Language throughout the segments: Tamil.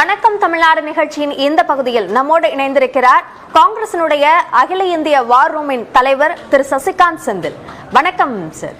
வணக்கம் தமிழ்நாடு நிகழ்ச்சியின் இந்த பகுதியில் நம்மோடு இணைந்திருக்கிறார் காங்கிரசினுடைய அகில இந்திய வார் ரூமின் தலைவர் திரு சசிகாந்த் செந்தில். வணக்கம் சார்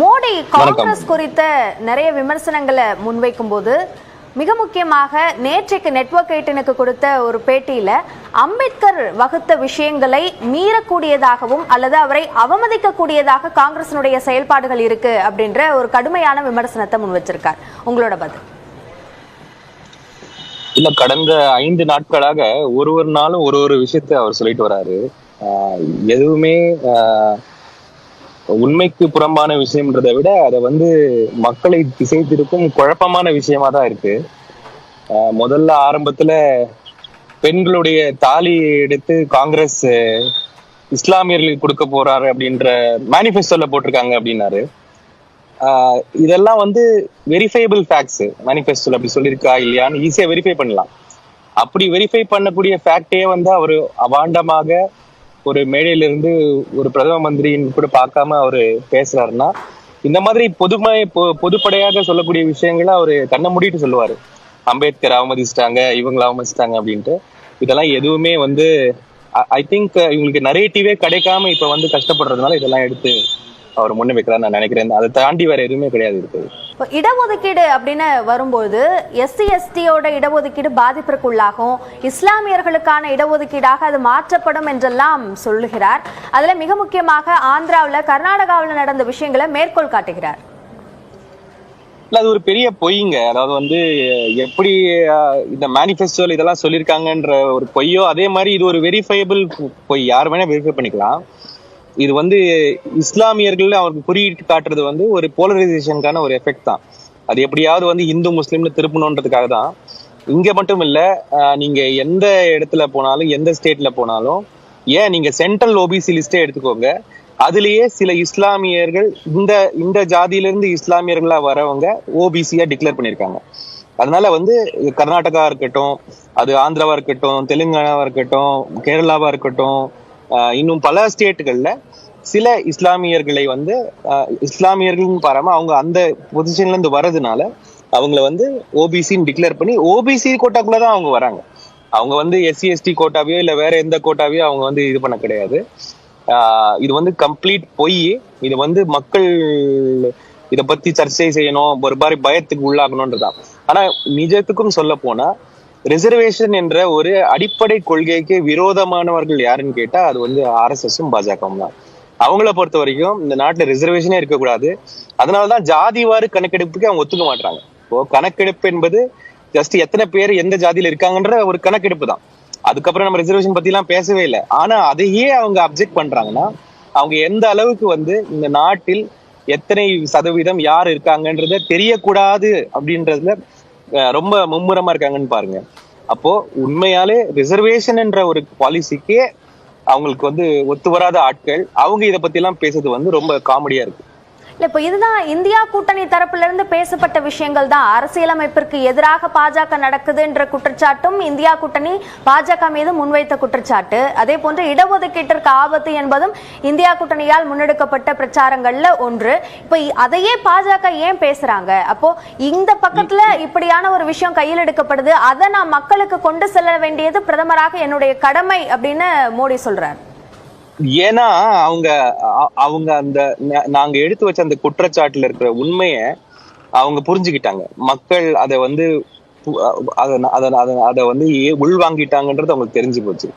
மோடி காங்கிரஸ் குறித்த நிறைய விமர்சனங்களை முன்வைக்கும் போது மிக முக்கியமாக நேற்றைக்கு நெட்வொர்க் எயிட்டினுக்கு கொடுத்த ஒரு பேட்டியில அம்பேத்கர் வகுத்த விஷயங்களை மீறக்கூடியதாகவும் அல்லது அவரை அவமதிக்கக்கூடியதாக காங்கிரசினுடைய செயல்பாடுகள் இருக்கு அப்படின்ற ஒரு கடுமையான விமர்சனத்தை முன் வச்சிருக்கார் உங்களோட பதில். இல்ல கடந்த ஐந்து நாட்களாக ஒரு ஒரு நாளும் ஒரு ஒரு விஷயத்த அவர் சொல்லிட்டு வராரு. ஆஹ் எதுவுமே ஆஹ் உண்மைக்கு புறம்பான விஷயம்ன்றதை விட அதை வந்து மக்களை திசை திருப்பும் குழப்பமான விஷயமா தான் இருக்கு. ஆஹ் முதல்ல ஆரம்பத்துல பெண்களுடைய தாலி எடுத்து காங்கிரஸ் இஸ்லாமியர்களுக்கு கொடுக்க போறாரு அப்படின்ற மேனிஃபெஸ்டோல போட்டிருக்காங்க அப்படின்னாரு. இதெல்லாம் வந்து வெரிஃபைபிள் ஃபேக்ட்ஸ் மேனிஃபெஸ்டோல அப்படி சொல்லியிருக்கா இல்லையான்னு ஈஸியா வெரிஃபை பண்ணலாம். அப்படி வெரிஃபை பண்ணக்கூடிய ஃபேக்டே வந்து அவர் அவாண்டமாக ஒரு மேடையில இருந்து ஒரு பிரதம மந்திரின்னு கூட பார்க்காம அவர் பேசுறாருன்னா இந்த மாதிரி பொதுமை பொதுப்படையாக சொல்லக்கூடிய விஷயங்களை அவரு கண்ணை மூடிட்டு சொல்லுவாரு. அம்பேத்கர் அவமதிச்சிட்டாங்க இவங்களை அவமதிச்சிட்டாங்க அப்படின்ட்டு. இதெல்லாம் எதுவுமே வந்து ஐ திங்க் இவங்களுக்கு நரேட்டிவே கிடைக்காம இப்ப வந்து கஷ்டப்படுறதுனால இதெல்லாம் எடுத்து அவர் முன்ன வைக்கிறான்னு நான் நினைக்கிறேன். அதை தாண்டி வேற எதுவுமே கிடையாது இருக்குது. இப்போ இடஒதுக்கீடு அப்படின்னு வரும்போது எஸ்சி எஸ்டியோட இடஒதுக்கீடு பாதிப்பிற்குள்ளாகும். இஸ்லாமியர்களுக்கான இடஒதுக்கீடாக அது மாற்றப்படும் என்றெல்லாம் சொல்லுகிறார். அதுல மிக முக்கியமாக ஆந்திராவுல கர்நாடகாவுல நடந்த விஷயங்களை மேற்கோள் காட்டுகிறார். இல்ல அது ஒரு பெரிய பொய்ங்க. அதாவது வந்து எப்படி இந்த மேனிஃபெஸ்டோல இதெல்லாம் சொல்லியிருக்காங்கன்ற ஒரு பொய்யோ அதே மாதிரி இது ஒரு வெரிஃபைபிள் பொய். யார் வேணா வெரிஃபை பண்ணிக்கலாம். இது வந்து இஸ்லாமியர்கள் அவருக்கு குறியிட்டு காட்டுறது வந்து ஒரு போலரைசேஷனுக்கான ஒரு எஃபெக்ட் தான். அது எப்படியாவது வந்து இந்து முஸ்லீம்னு திருப்பணுன்றதுக்காக தான். இங்க மட்டும் இல்ல நீங்க எந்த இடத்துல போனாலும் எந்த ஸ்டேட்ல போனாலும் ஏன் நீங்க சென்ட்ரல் ஓபிசி லிஸ்டே எடுத்துக்கோங்க. அதுலயே சில இஸ்லாமியர்கள் இந்த இந்த ஜாதியிலிருந்து இஸ்லாமியர்களா வரவங்க ஓபிசியா டிக்ளேர் பண்ணியிருக்காங்க. அதனால வந்து கர்நாடகா இருக்கட்டும் அது ஆந்திராவா இருக்கட்டும் தெலுங்கானாவா இருக்கட்டும் கேரளாவா இருக்கட்டும் இன்னும் பல ஸ்டேட்டுகள்ல சில இஸ்லாமியர்களை வந்து ஆஹ் இஸ்லாமியர்கள்னு பாராம அவங்க அந்த பொசிஷன்ல இருந்து வர்றதுனால அவங்கள வந்து ஓபிசின்னு டிக்ளேர் பண்ணி ஓபிசி கோட்டாக்குள்ள தான் அவங்க வராங்க. அவங்க வந்து எஸ்சி எஸ்டி கோட்டாவையோ இல்ல வேற எந்த கோட்டாவையோ அவங்க வந்து இது பண்ண கிடையாது. ஆஹ் இது வந்து கம்ப்ளீட் பொய். இது வந்து மக்கள் இதை பத்தி சர்ச்சை செய்யணும் ஒரு மாதிரி பயத்துக்கு உள்ளாகணும்ன்றதான் ஆனா நிஜத்துக்கும் சொல்ல போனா ரிசர்வேஷன் என்ற ஒரு அடிப்படை கொள்கைக்கு விரோதமானவர்கள் யாருன்னு கேட்டா அது வந்து ஆர்எஸ்எஸும் பாஜகவும் தான். அவங்கள பொறுத்த வரைக்கும் இந்த நாட்டுல ரிசர்வேஷனே இருக்கக்கூடாது. அதனாலதான் ஜாதிவாறு கணக்கெடுப்புக்கு அவங்க ஒத்துக்க மாட்டாங்க இப்போ கணக்கெடுப்பு என்பது ஜஸ்ட் எத்தனை பேர் எந்த ஜாதியில இருக்காங்கன்ற ஒரு கணக்கெடுப்பு தான். அதுக்கப்புறம் நம்ம ரிசர்வேஷன் பத்தி எல்லாம் பேசவே இல்லை. ஆனா அதையே அவங்க அப்செக்ட் பண்றாங்கன்னா அவங்க எந்த அளவுக்கு வந்து இந்த நாட்டில் எத்தனை சதவீதம் யார் இருக்காங்கன்றத தெரியக்கூடாது அப்படின்றதுல ரொம்ப மும்முரமா இருக்காங்கன்னு பாருங்க. அப்போ உண்மையாலே ரிசர்வேஷன் என்ற ஒரு பாலிசிக்கே அவங்களுக்கு வந்து ஒத்து வராத ஆட்கள் அவங்க இதை பத்தி எல்லாம் பேசுறது வந்து ரொம்ப காமெடியா இருக்கு. இல்லை இப்போ இதுதான் இந்தியா கூட்டணி தரப்பிலிருந்து பேசப்பட்ட விஷயங்கள் தான். அரசியலமைப்பிற்கு எதிராக பாஜக நடக்குதுன்ற குற்றச்சாட்டும் இந்தியா கூட்டணி பாஜக மீது முன்வைத்த குற்றச்சாட்டு. அதே போன்று இடஒதுக்கீட்டிற்கு ஆபத்து என்பதும் இந்தியா கூட்டணியால் முன்னெடுக்கப்பட்ட பிரச்சாரங்கள்ல ஒன்று. இப்போ அதையே பாஜக ஏன் பேசுறாங்க? அப்போ இந்த பக்கத்துல இப்படியான ஒரு விஷயம் கையில் எடுக்கப்படுது. அதை நான் மக்களுக்கு கொண்டு செல்ல வேண்டியது பிரதமராக என்னுடைய கடமை அப்படின்னு மோடி சொல்றாரு. ஏன்னா அவங்க அவங்க அந்த ந- நாங்க எடுத்து வச்ச அந்த குற்றச்சாட்டுல இருக்கிற உண்மைய அவங்க புரிஞ்சுக்கிட்டாங்க. மக்கள் அதை வந்து அதை வந்து ஏ- உள்வாங்கிட்டாங்கன்றது அவங்களுக்கு தெரிஞ்சு போச்சு.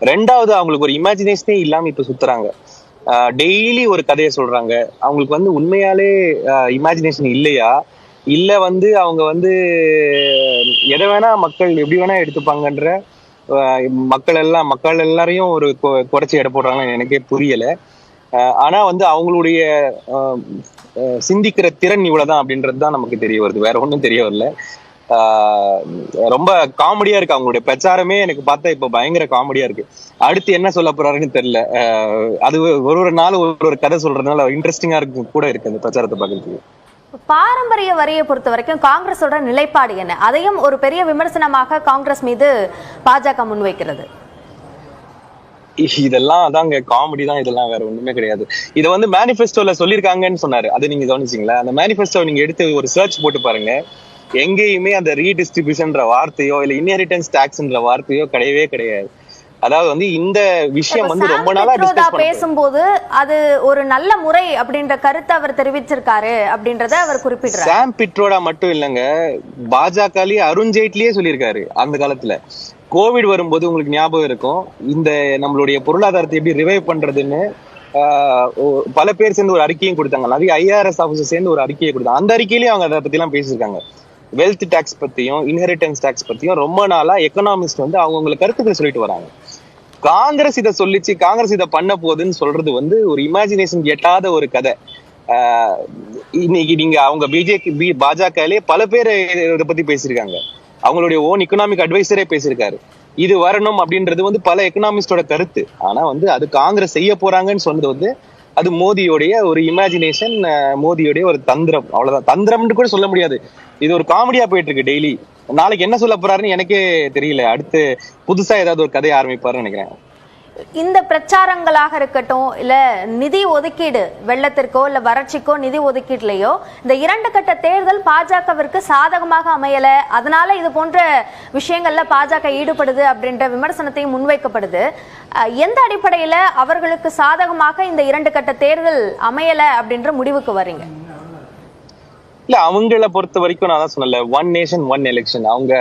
ரெண்டாவது அவங்களுக்கு ஒரு இமேஜினேஷனே இல்லாம இப்ப சுத்துறாங்க. டெய்லி ஒரு கதையை சொல்றாங்க. அவங்களுக்கு வந்து உண்மையாலே இமேஜினேஷன் இல்லையா? இல்ல வந்து அவங்க வந்து எதை வேணா மக்கள் எப்படி வேணா எடுத்துப்பாங்கன்ற மக்கள் எல்லாம் மக்கள் எல்லாரையும் ஒரு கொ- குறைச்சி எடை போடுறாங்கன்னு எனக்கே புரியல. ஆஹ் ஆனா வந்து அவங்களுடைய ஆஹ் சிந்திக்கிற திறன் இவ்வளவுதான் அப்படின்றது தான் நமக்கு தெரிய வருது. வேற ஒண்ணும் தெரிய வரல. ஆஹ் ரொம்ப காமெடியா இருக்கு அவங்களுடைய பிரச்சாரமே. எனக்கு பார்த்தா இப்ப பயங்கர காமெடியா இருக்கு. அடுத்து என்ன சொல்ல போறாருன்னு தெரியல. ஆஹ் அது ஒரு ஒரு நாள் ஒரு ஒரு கதை சொல்றதுனால இன்ட்ரெஸ்டிங்கா இருக்கு கூட இருக்கு அந்த பிரச்சாரத்தை பார்க்கறதுக்கு. பாரம்பரிய வரியை பொறுத்த வரைக்கும் காங்கிரஸோட நிலைப்பாடு என்ன? அதையும் ஒரு பெரிய விமர்சனமாக காங்கிரஸ் மீது பாஜக முன்வைக்கிறது. இதெல்லாம் அதாங்க காமெடி தான் இதெல்லாம் வேற ஒண்ணுமே கிடையாது. இத வந்து மேனிஃபெஸ்டோல சொல்லிருக்காங்கன்னு சொன்னாரு. அது நீங்க கவனிச்சிங்களா? அந்த மேனிஃபெஸ்டோ நீங்க எடுத்து ஒரு சர்ச் போட்டு பாருங்க. எங்கேயுமே அந்த ரீடிஸ்ட்ரிபியூஷன்ற வார்த்தையோ இல்ல இன்ஹெரிட்டன்ஸ் டாக்ஸ்ன்ற வார்த்தையோ கிடையவே கிடையாது. அதாவது வந்து இந்த விஷயம் வந்து ரொம்ப நாளா டிஸ்கஸ் பேசும்போது அது ஒரு நல்ல முறை அப்படின்ற கருத்தை அவர் தெரிவிச்சிருக்காரு அப்படின்றத அவர் குறிப்பிடுறார். சாம் பிட்ரோடா மட்டும் இல்லைங்க பாஜகலயே அருண் ஜேட்லியே சொல்லியிருக்காரு அந்த காலத்துல. கோவிட் வரும்போது உங்களுக்கு ஞாபகம் இருக்கும் இந்த நம்மளுடைய பொருளாதாரத்தை எப்படி ரிவைவ் பண்றதுன்னு பல பேர் சேர்ந்து ஒரு அறிக்கையும் கொடுத்தாங்க. நிறைய ஐஆர்எஸ் ஆஃபீஸர் சேர்ந்து ஒரு அறிக்கையை கொடுத்தாங்க அந்த அறிக்கையிலயும் அவங்க அதை பத்தி எல்லாம் பேசியிருக்காங்க. வெல்த் டேக்ஸ் பத்தியும் இன்ஹெரிட்டன்ஸ் டேக்ஸ் பத்தியும் ரொம்ப நாளா எக்கனாமிஸ்ட் வந்து அவங்களுக்கு கருத்துக்கள் சொல்லிட்டு வராங்க. காங்கிரஸ் இதை சொல்லிச்சு காங்கிரஸ் இதை பண்ண போகுதுன்னு சொல்றது வந்து ஒரு இமேஜினேஷன் எட்டாத ஒரு கதை. ஆஹ் இன்னைக்கு நீங்க அவங்க பிஜேபி பி பாஜகலே பல பேர் இதை பத்தி பேசியிருக்காங்க. அவங்களுடைய ஓன் எக்கனாமிக் அட்வைசரே பேசியிருக்காரு. இது வரணும் அப்படின்றது வந்து பல எக்கனாமிஸ்டோட கருத்து. ஆனா வந்து அது காங்கிரஸ் செய்ய போறாங்கன்னு சொன்னது வந்து அது மோதியோடைய ஒரு இமேஜினேஷன் மோதியோடைய ஒரு தந்திரம். அவ்வளவுதான். தந்திரம்னு கூட சொல்ல முடியாது. இது ஒரு காமெடியா போயிட்டு இருக்கு டெய்லி நாளைக்கு என்ன சொல்ல போறாருன்னு எனக்கே தெரியல. அடுத்து புதுசா ஏதாவது ஒரு கதையை ஆரம்பிப்பாருன்னு நினைக்கிறேன். இந்த பிரச்சாரங்களாக இருக்கட்டும் இல்ல நிதி ஒதுக்கீடு வெள்ளத்திற்கோ இல்ல வறட்சிக்கோ நிதி ஒதுக்கீடுலயோ இந்த இரண்டு கட்ட தேர்தல் பாஜகவிற்கு சாதகமாக அமையல. அதனால இது போன்ற விஷயங்கள்ல பாஜக ஈடுபடுது அப்படின்ற விமர்சனத்தையும் முன்வைக்கப்படுது. எந்த அடிப்படையில அவர்களுக்கு சாதகமாக இந்த இரண்டு கட்ட தேர்தல் அமையல அப்படின்ற முடிவுக்கு வரீங்க இல்ல அவங்கள பொறுத்த வரைக்கும் நான் தான் சொன்னல ஒன் நேஷன் ஒன் எலெக்ஷன் அவங்க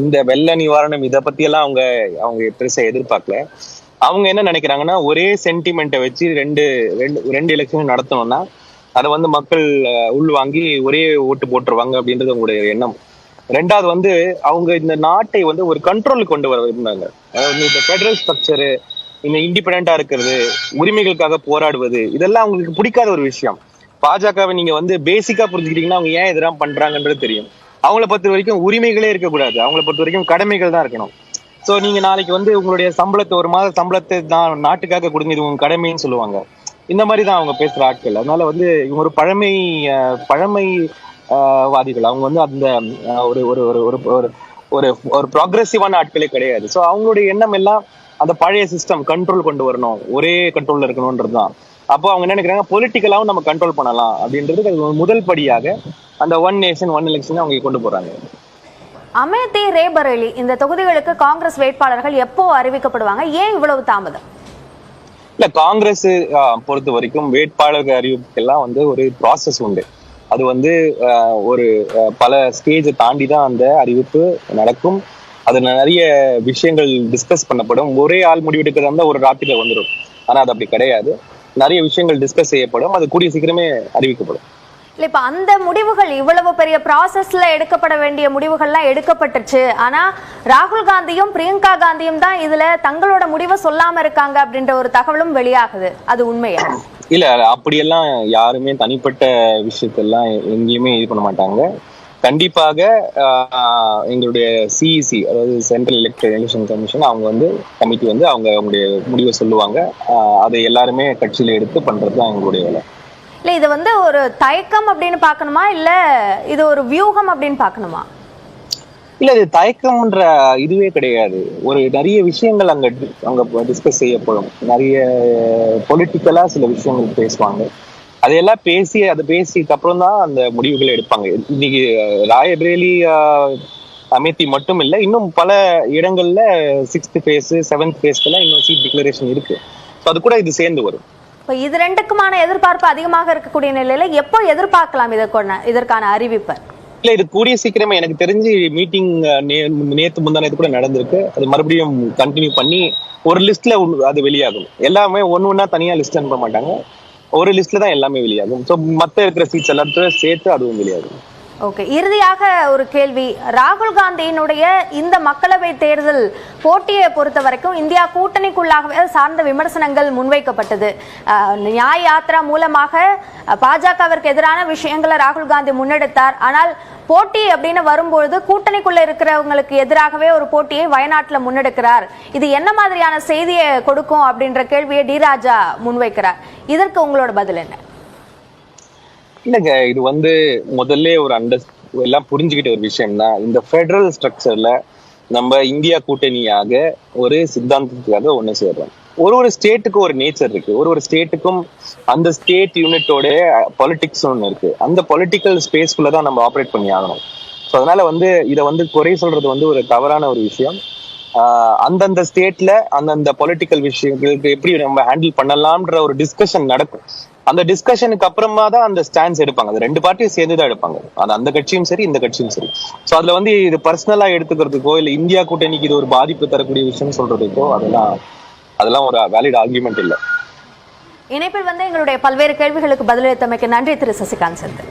இந்த வெள்ள நிவாரணம் இதை பத்தி எல்லாம் அவங்க அவங்க பெருசா எதிர்பார்க்கல. அவங்க என்ன நினைக்கிறாங்கன்னா ஒரே சென்டிமெண்ட்டை வச்சு ரெண்டு ரெண்டு ரெண்டு எலெக்ஷன் நடத்தணும்னா அதை வந்து மக்கள் உள்வாங்கி ஒரே ஓட்டு போட்டுருவாங்க அப்படின்றது அவங்களுடைய எண்ணம். ரெண்டாவது வந்து அவங்க இந்த நாட்டை வந்து ஒரு கண்ட்ரோலுக்கு கொண்டு வர விரும்பினாங்க அதாவது இந்த ஃபெடரல் ஸ்ட்ரக்சரு இந்த இண்டிபெண்டா இருக்கிறது உரிமைகளுக்காக போராடுவது இதெல்லாம் அவங்களுக்கு பிடிக்காத ஒரு விஷயம். பாஜகவை நீங்க வந்து பேசிக்கா புரிஞ்சுக்கிட்டீங்கன்னா அவங்க ஏன் இதெல்லாம் பண்றாங்கன்றது தெரியும். அவங்கள பொறுத்த வரைக்கும் உரிமைகளே இருக்கக்கூடாது. அவங்கள பொறுத்த வரைக்கும் கடமைகள் தான் இருக்கணும். சோ நீங்க நாளைக்கு வந்து உங்களுடைய சம்பளத்தை ஒரு மாத சம்பளத்தை தான் நாட்டுக்காக கொடுங்க இது உங்க கடமைன்னு சொல்லுவாங்க. இந்த மாதிரி தான் அவங்க பேசுற ஆட்கள். அதனால வந்து இவங்க ஒரு பழமை பழமை அஹ், வாதிகள். அவங்க வந்து அந்த ஒரு ஒரு ஒரு ஒரு ஒரு ஒரு ப்ராக்ரெசிவான ஆட்களே கிடையாது. சோ அவங்களுடைய எண்ணம் எல்லாம் அந்த பழைய சிஸ்டம் கண்ட்ரோல் கொண்டு வரணும். ஒரே கண்ட்ரோல்ல இருக்கணும்ன்றது தான். அப்போ அவங்க என்ன நினைக்கிறாங்க? பொலிட்டிக்கலாவும் நம்ம கண்ட்ரோல் பண்ணலாம். அப்படின்றது ஒரு முதல் படியாக அந்த ஒன் நேஷன் ஒன் எலெக்ஷன் அவங்க கொண்டு போறாங்க. அமேதி ரேபரேலி இந்த தொகுதிகளுக்கு காங்கிரஸ் வேட்பாளர்கள் எப்போ அறிவிக்கப்படுவாங்க? ஏன் இவ்வளவு தாமதம்? இல்ல காங்கிரஸ் ஆஹ், பொறுத்த வரைக்கும் வேட்பாளர் அறிவிப்புக்கெல்லாம் வந்து ஒரு ப்ராசஸ் உண்டு. அது வந்து ஒரு பல ஸ்டேஜை தாண்டி தான் அந்த அறிவிப்பு நடக்கும். அது நிறைய விஷயங்கள் டிஸ்கஸ் பண்ணப்படும். ஒரே ஆள் முடிவெடுக்கிறதா இருந்தால் ஒரு ராத்திரியில் வந்துடும் ஆனா அது அப்படி கிடையாது. நிறைய விஷயங்கள் டிஸ்கஸ் செய்யப்படும். அது கூடிய சீக்கிரமே அறிவிக்கப்படும். இல்ல இப்ப அந்த முடிவுகள் இவ்வளவு பெரிய ப்ராசஸ்ல எடுக்கப்பட வேண்டிய முடிவுகள்லாம் எடுக்கப்பட்டுச்சு. ஆனா ராகுல் காந்தியும் பிரியங்கா காந்தியும் தான் இதுல தங்களோட முடிவை சொல்லாம இருக்காங்க அப்படின்ற ஒரு தகவலும் வெளியாகுது. அது உண்மையா? இல்ல அப்படியெல்லாம் யாருமே தனிப்பட்ட விஷயத்தெல்லாம் எங்கேயுமே இது பண்ண மாட்டாங்க. கண்டிப்பாக எங்களுடைய சிஇசி அதாவது சென்ட்ரல் எலெக்ட் எலெக்ஷன் கமிஷன் அவங்க வந்து கமிட்டி வந்து அவங்க அவங்களுடைய முடிவை சொல்லுவாங்க. அதை எல்லாருமே கட்சியில எடுத்து பண்றது தான் எங்களுடைய வேலை. இல்ல இது வந்து ஒரு தயக்கம் அப்படின்னு பார்க்கணுமா? இல்லை இது ஒரு வியூகம் அப்படின்னு பார்க்கணுமா? இல்ல இது தயக்கம்ன்ற இதுவே கிடையாது. ஒரு நிறைய விஷயங்கள் அங்க அங்க டிஸ்கஸ் செய்யப்படும். நிறைய பொலிட்டிக்கலா சில விஷயங்கள் பேசுவாங்க. அதையெல்லாம் பேசி அதை பேசிக்கு அப்புறம் தான் அந்த முடிவுகளை எடுப்பாங்க. இன்னைக்கு அஹ், ராயபரேலி அமேத்தி மட்டும் இல்லை இன்னும் பல இடங்கள்ல சிக்ஸ்த் ஃபேஸ் செவன்த் ஃபேஸ்க்கெல்லாம் இன்னும் சீட் டிக்ளரேஷன் இருக்கு. ஸோ அது கூட இது சேர்ந்து வரும். இப்போ இது ரெண்டுக்குமான எதிர்பார்ப்பு அதிகமாக இருக்கக்கூடிய நிலையில எப்போ எதிர்பார்க்கலாம் இதற்கான இதற்கான அறிவிப்பை? இல்ல இது கூடிய சீக்கிரமே எனக்கு தெரிஞ்சு மீட்டிங் நேத்து முந்தானது கூட நடந்திருக்கு. அது மறுபடியும் கண்டினியூ பண்ணி ஒரு லிஸ்ட்ல அது வெளியாகும். எல்லாமே ஒண்ணு ஒன்னா தனியா லிஸ்ட் அனுப்ப மாட்டாங்க. ஒரு லிஸ்ட்ல தான் எல்லாமே வெளியாகும். ஸோ மத்த இருக்கிற சீட்ஸ் எல்லாத்தையும் சேர்த்து அதுவும் வெளியாகும். ஓகே இறுதியாக ஒரு கேள்வி. ராகுல் காந்தியினுடைய இந்த மக்களவை தேர்தல் போட்டியை பொறுத்த வரைக்கும் இந்தியா கூட்டணிக்குள்ளாகவே சார்ந்த விமர்சனங்கள் முன்வைக்கப்பட்டது. நியாய யாத்ரா மூலமாக பாஜகவிற்கு எதிரான விஷயங்களை ராகுல் காந்தி முன்னெடுத்தார். ஆனால் போட்டி அப்படின்னு வரும்பொழுது கூட்டணிக்குள்ள இருக்கிறவங்களுக்கு எதிராகவே ஒரு போட்டியை வயநாட்டில் முன்னெடுக்கிறார். இது என்ன மாதிரியான செய்தியை கொடுக்கும் அப்படின்ற கேள்வியை டி ராஜா முன்வைக்கிறார். இதற்கு உங்களோட பதில் என்ன? இல்லைங்க இது வந்து முதல்ல ஒரு அண்டர் எல்லாம் புரிஞ்சுக்கிட்ட ஒரு விஷயம் தான் இந்த ஃபெடரல் ஸ்ட்ரக்சர்ல நம்ம இந்தியா கூட்டணியாக ஒரு சித்தாந்தத்துக்காக ஒண்ணு சேர்றோம். ஒரு ஒரு ஸ்டேட்டுக்கும் ஒரு நேச்சர் இருக்கு. ஒரு ஒரு ஸ்டேட்டுக்கும் அந்த ஸ்டேட் யூனிட்டோட பொலிட்டிக்ஸ் ஒன்று இருக்கு. அந்த பொலிட்டிக்கல் ஸ்பேஸ்குள்ள தான் நம்ம ஆப்ரேட் பண்ணி ஆகணும். ஸோ அதனால வந்து இதை வந்து குறை சொல்றது வந்து ஒரு தவறான ஒரு விஷயம். ஆஹ் அந்தந்த ஸ்டேட்ல அந்தந்த பொலிட்டிக்கல் விஷயங்களுக்கு எப்படி நம்ம ஹேண்டில் பண்ணலாம்ன்ற ஒரு டிஸ்கஷன் நடக்கும். அந்த டிஸ்கஷனுக்கு அப்புறமா தான் அந்த ஸ்டாண்ட்ஸ் எடுப்பாங்க. அது ரெண்டு பார்ட்டியும் சேர்ந்து தான் எடுப்பாங்க. அது அந்த கட்சியும் சரி இந்த கட்சியும் சரி. ஸோ அதுல வந்து இது பர்சனலா எடுத்துக்கிறதுக்கோ இல்ல இந்தியா கூட்டணிக்கு இது ஒரு பாதிப்பு தரக்கூடிய விஷயம் சொல்றதுக்கோ அதெல்லாம் அதெல்லாம் ஒரு வேலிட் ஆர்குமெண்ட் இல்லை. இணைப்பில் வந்து எங்களுடைய பல்வேறு கேள்விகளுக்கு பதிலளித்தமைக்கு நன்றி திரு சசிகாந்த் செந்தில்